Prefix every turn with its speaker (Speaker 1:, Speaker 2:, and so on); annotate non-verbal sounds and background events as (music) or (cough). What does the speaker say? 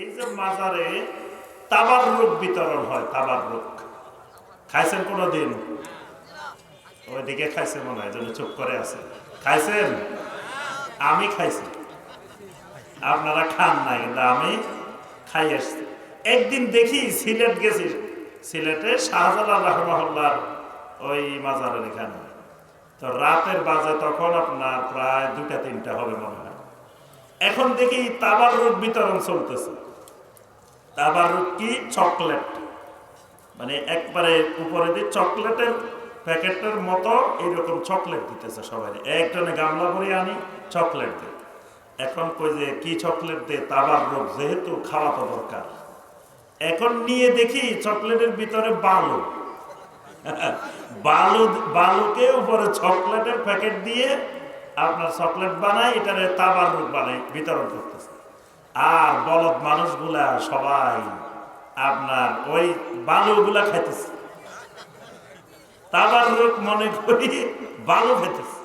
Speaker 1: এই যে মাজারে তাবার রোগ বিতরণ হয়, তাবার রোগ। খাইছেন কোনোদিন? ওইদিকে খাইছে মনে হয় জন্য চুপ করে আছে। খাইছেন? আমি খাইছি। আপনারা খান না কিন্তু আমি খাই আসছি। একদিন দেখি সিলেট গেছি। সিলেটে শাহজালাল রহমহল্লার ওই মাজারের এখানে। তো রাতের বাজে তখন আপনার প্রায় দুটা তিনটা হবে মনে হয়। এখন দেখি তাবার রোগ বিতরণ চলতেছে। তাবার রোগ কি? চকলেট। মানে একবারে উপরে দিয়ে চকলেটের প্যাকেটের মতো এইরকম চকলেট দিতেছে সবাই। একজনে গামলা ভরে আনি, চকলেট দে। এখন কই যে কি চকলেট দে? তাবার রোগ যেহেতু খাওয়া তো দরকার। এখন নিয়ে দেখি চকলেটের ভিতরে বালু। (laughs) বালু, বালুকে উপরে চকলেটের প্যাকেট দিয়ে আপনার চকলেট বানায়, এটারে তাবার রোগ বানায়, বিতরণ করতেছে। আর বলদ মানুষগুলা সবাই আপনার ওই বালুগুলা খাইতেছে। তাবার রোগ মনে করি বালু খাইতেছে।